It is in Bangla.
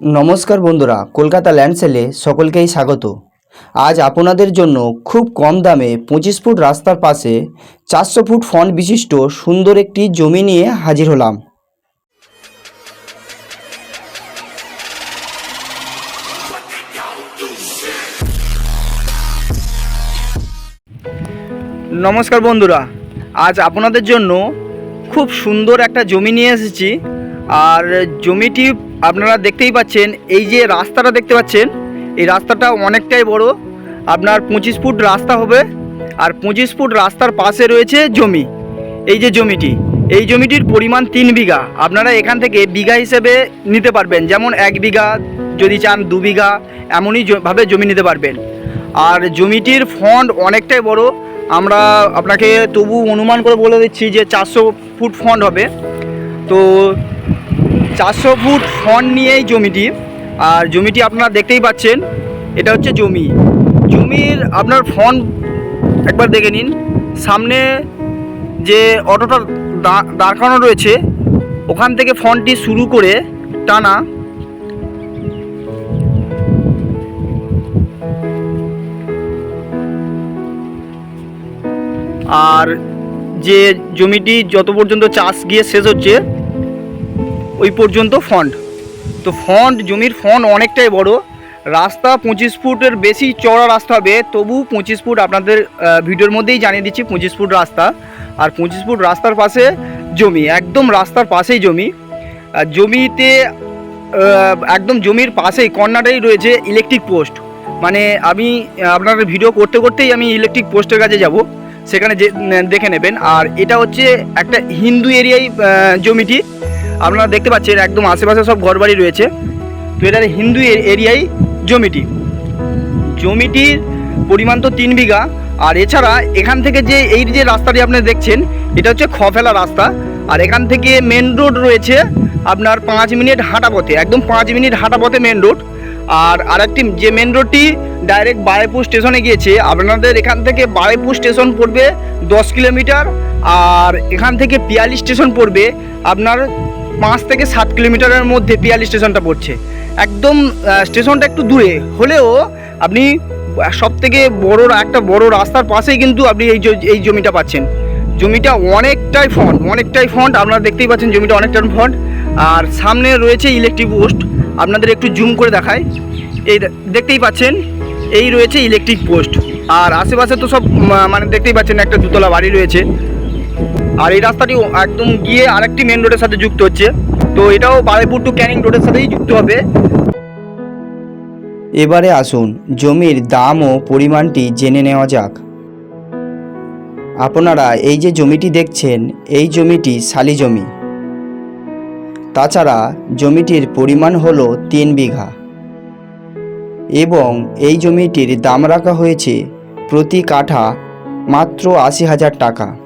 নমস্কার বন্ধুরা, কলকাতা ল্যান্ড সেলে সকলকেই স্বাগত। আজ আপনাদের জন্য খুব কম দামে পঁচিশ ফুট রাস্তার পাশে চারশো ফুট ফন্ট বিশিষ্ট সুন্দর একটি জমি নিয়ে হাজির হলাম। নমস্কার বন্ধুরা, আজ আপনাদের জন্য খুব সুন্দর একটা জমি নিয়ে এসেছি। আর জমিটি আপনারা দেখতেই পাচ্ছেন, এই যে রাস্তাটা দেখতে পাচ্ছেন, এই রাস্তাটা অনেকটাই বড়। আপনার পঁচিশ ফুট রাস্তা হবে, আর পঁচিশ ফুট রাস্তার পাশে রয়েছে জমি, এই যে জমিটি। এই জমিটির পরিমাণ তিন বিঘা। আপনারা এখান থেকে বিঘা হিসেবে নিতে পারবেন, যেমন এক বিঘা, যদি চান দু বিঘা, এমনই ভাবে জমি নিতে পারবেন। আর জমিটির ফন্ড অনেকটাই বড়। আমরা আপনাকে তবু অনুমান করে বলে দিচ্ছি যে চারশো ফুট ফন্ড হবে। তো চারশো ফুট ফন্ড নিয়েই জমিটি। আর জমিটি আপনারা দেখতেই পাচ্ছেন, এটা হচ্ছে জমি। জমির আপনার ফন্ড একবার দেখে নিন। সামনে যে অটোটা দাঁড় করানো রয়েছে, ওখান থেকে ফন্টটি শুরু করে টানা। আর যে জমিটি যত পর্যন্ত চাষ গিয়ে শেষ হচ্ছে ওই পর্যন্ত ফন্ড তো ফন্ড জমির ফন্ড অনেকটাই বড়। রাস্তা পঁচিশ ফুটের বেশি চওড়া রাস্তা হবে, তবু পঁচিশ ফুট আপনাদের ভিডিওর মধ্যেই জানিয়ে দিচ্ছি, পঁচিশ ফুট রাস্তা। আর পঁচিশ ফুট রাস্তার পাশে জমি, একদম রাস্তার পাশেই জমি। জমিতে একদম জমির পাশেই, কর্নারেই রয়েছে ইলেকট্রিক পোস্ট মানে আমি, আপনার ভিডিও করতে করতেই আমি ইলেকট্রিক পোস্টের কাছে যাব। সেখানে যে, দেখে নেবেন। আর এটা হচ্ছে একটা হিন্দু এরিয়াই জমিটি। আপনারা দেখতে পাচ্ছেন একদম আশেপাশে সব ঘরবাড়ি রয়েছে। তো এটা হিন্দু এরিয়াই জমিটি। জমিটির পরিমাণ তো তিন বিঘা। আর এছাড়া এখান থেকে যে এই যে রাস্তাটি আপনি দেখছেন, এটা হচ্ছে খফেলা রাস্তা। আর এখান থেকে মেন রোড রয়েছে আপনার পাঁচ মিনিট হাঁটা পথে, একদম পাঁচ মিনিট হাঁটা পথে মেন রোড আর আরেকটি যে মেন রোডটি ডাইরেক্ট বারেপুর স্টেশনে গিয়েছে, আপনাদের এখান থেকে বারেপুর স্টেশন পড়বে দশ কিলোমিটার। আর এখান থেকে পিয়ালি স্টেশন পড়বে আপনার পাঁচ থেকে সাত কিলোমিটারের মধ্যে পিয়ালি স্টেশনটা পড়ছে। একদম স্টেশনটা একটু দূরে। হলেও আপনি সব থেকে বড় একটা বড় রাস্তার পাশেই কিন্তু আপনি এই এই জমিটা পাচ্ছেন। জমিটা অনেকটাই ফন্ট অনেকটাই ফন্ট আপনারা দেখতেই পাচ্ছেন জমিটা অনেকটাই ফন্ট আর সামনে রয়েছে ইলেকট্রিক পোস্ট আপনাদের একটু জুম করে দেখায় এই দেখতেই পাচ্ছেন, এই রয়েছে ইলেকট্রিক পোস্ট আর আশেপাশে তো সব মানে দেখতেই পাচ্ছেন একটা দুতলা বাড়ি রয়েছে। আর এই রাস্তাটি একদম গিয়ে আরেকটি মেন রোডের সাথে যুক্ত হচ্ছে। তো এটাও বারাইপুর টু ক্যানিং রোডের সাথেই যুক্ত হবে। এবারে আসুন, জমির দাম ও পরিমাণটি জেনে নেওয়া যাক। আপনারা এই যে জমিটি দেখছেন, এই জমিটি শালি জমি। তাছাড়া জমিটির পরিমাণ হল তিন বিঘা। এবং এই জমিটির দাম রাখা হয়েছে প্রতি কাঠা মাত্র আশি হাজার টাকা।